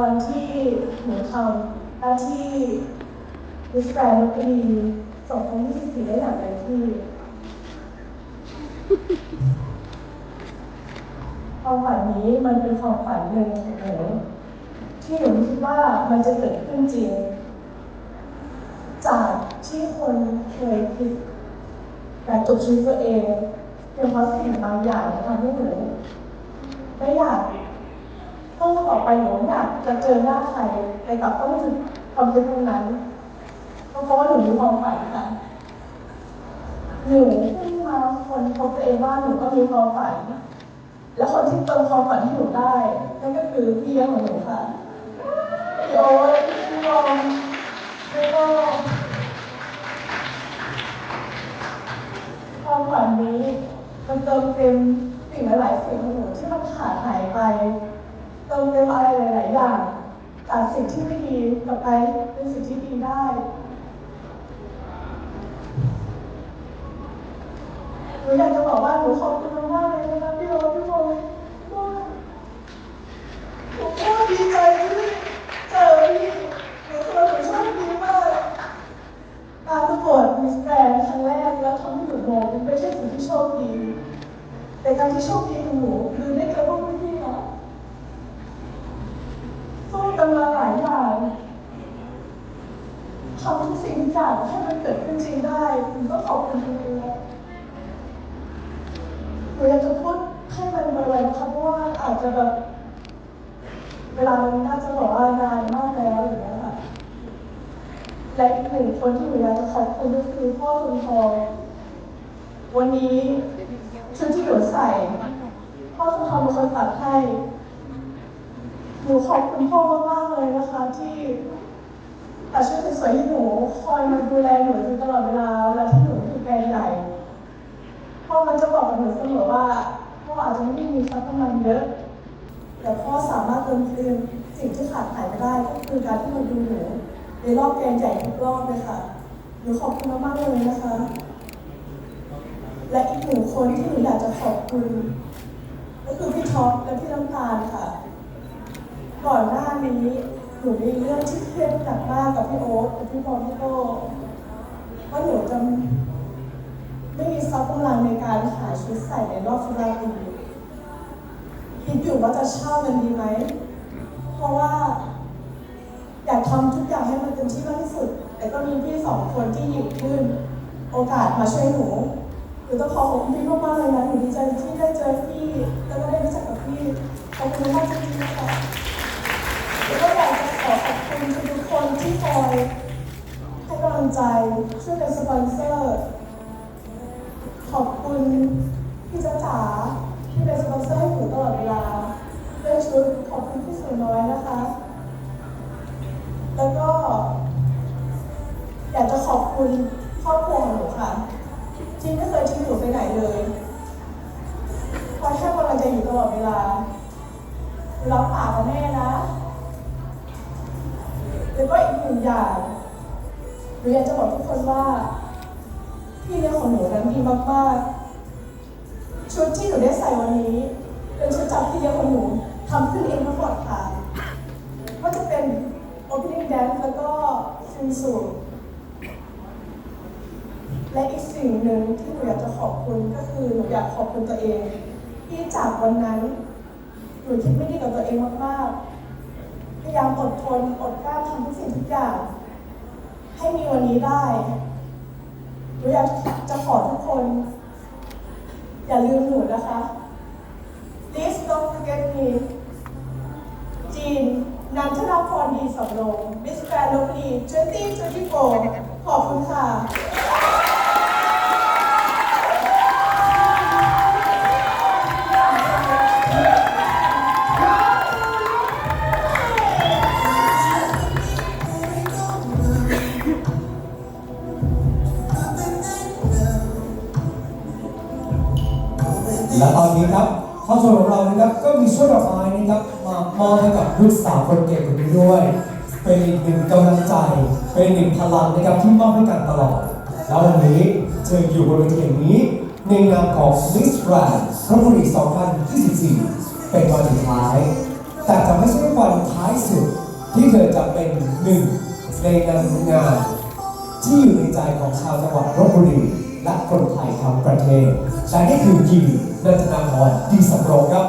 วันที่หนูทำหน้าที่ดิสแกรนด์ปีสองพันยี่สิบสี่ได้อย่างเต็มที่ความฝันนี้มันเป็นความฝันหนึ่งของหนูที่หนูคิดว่ามันจะเกิดขึ้นจริง จากที่คนเคยคิดอยากจบชีวิตตัวเองเป็นเพราะสิ่งบางอย่างทำให้หนูไม่อยาก ต้องต่อไปหนูอยากจะเจอหน้าใครแต่กลับต้องทำเป็นตรงนั้นเพราะว่าหนูมีความฝันค่ะหนูเพิ่งมาคนพบตัวเองว่าหนูก็มีความฝัน และคนที่เติมความฝันให้หนูได้นั่นก็คือพี่เลี้ยงของหนูค่ะพี่โอ๊ตพี่บอมแล้วก็ความฝันนี้มันเติมเต็มสิ่งหลายๆสิ่งของหนูที่มันขาดหายไป เติมเต็มอะไรหลาย ๆ อย่างจากสิ่งที่ไม่ดีกลับไปเป็นสิ่งที่ดีได้ หนูอยากจะบอกว่าหนูขอบคุณมากเลยนะคะพี่โอ๊ตพี่บอยว่าหนูก็ดีใจที่เจอพี่หนูคิดว่าหนูโชคดีมากการประกวดมิสแกรนด์ครั้งแรกแล้วทำให้หนูมองมันไม่ใช่สิ่งที่โชคดี แต่การที่โชคดีของหนูคือได้เจอพวกพี่ๆอะสู้กันมาหลายอย่าง ทำทุกสิ่งทุกอย่างให้มันเกิดขึ้นจริงได้หนูก็ขอบคุณจริงๆนะหนูอยากจะพูดให้มันไวๆนะคะเพราะว่าอาจจะแบบเวลามันน่าจะบอกว่านานมากแล้วอย่างเงี้ยค่ะและอีกหนึ่งคนที่หนูอยากจะขอบคุณก็คือพ่อคุณทองวันนี้ชุดที่หนูใส่พ่อคุณทองเป็นคนตัดให้หนูขอบคุณพ่อมากๆเลยนะคะที่ ตัดชุดสวยๆให้หนูคอยมาดูแลหนูอยู่ตลอดเวลาเวลาที่หนูอยู่แกนใหญ่พ่อมันจะบอกกับหนูเสมอว่าพ่ออาจจะไม่มีทรัพย์กำลังเยอะแต่พ่อสามารถเติมเต็มสิ่งที่ขาดหายไปได้ก็คือการที่มาดูหนูในรอบแกนใหญ่ทุกรอบเลยค่ะหนูขอบคุณมากๆเลยนะคะ และอีกหนึ่งคนที่หนูอยากจะขอบคุณ ก็คือพี่ท็อปและพี่น้ำตาลค่ะ ก่อนหน้านี้ หนูมีเรื่องที่เครียดหนักมากกับพี่โอ๊ตกับพี่บอลพี่โก้ว่าะหนูจะไม่มีทรัพย์กำลังในการหาชุดใส่ในรอบฟุตบอลลีกคิดอยู่ว่าจะเช่ามันดีไหม เพราะว่าอยากทำทุกอย่างให้มันเต็มที่มากที่สุด แต่ก็มีพี่สองคนที่หยิบยื่นโอกาสมาช่วยหนูหนูต้องขอขอบคุณพี่มากๆเลยนะหนูดีใจที่ได้เจอพี่ คุณพี่จ๊ะจ๋าที่เป็นสปอนเซอร์ให้หนูตลอดเวลาเรื่องชุดขอบคุณพี่สวยน้อยนะคะ แล้วก็ อยากจะขอบคุณครอบครัวของหนูค่ะที่ไม่เคยทิ้งหนูไปไหนเลยคอยให้กำลังใจอยู่ตลอดเวลารับปากกับแม่นะแล้วก็อีกหนึ่งอย่างหนูอยากจะบอกทุกคนว่าพี่เลี้ยงของหนูนั้นดีมากๆ ชุดที่หนูได้ใส่วันนี้ เป็นชุดจากพี่เยงของหนูทำขึ้นเองทั้งหมดค่ะว่าจะเป็น opening dance แล้วก็ฟินสูและอีกสิ่งหนึ่งที่หนูอยากจะขอบคุณก็คือหนูอยากขอบคุณตัวเอง ที่จากวันนั้นหนูคิดไม่ดีกับตัวเองมากๆพยายามอดทนอดกลั้นทำทุกสิ่งทุกอย่าง ให้มีวันนี้ได้หนูอยากจะขอทุกคน อย่าลืมหนูนะคะ และตอนนี้ครับครอบครัวของเรานะครับก็มีช่วยดอกไม้นะครับมามอบให้กับลูกสาวคนเก่งคนนี้ด้วย เป็นอีกหนึ่งกำลังใจ เป็นอีกหนึ่งพลังนะครับที่มอบให้กันตลอด แล้ววันนี้เธออยู่บนเวทีแห่งนี้ในนามของ Miss Grand พระบุรี2024 เป็นวันสุดท้าย แต่จะไม่ใช่วันท้ายสุดที่เธอจะเป็นหนึ่งในนางงามที่อยู่ในใจของชาวจังหวัดลบบุรี และคนไทยทั้งประเทศและนี่คือยีนันทนาพรดีสำโรงครับ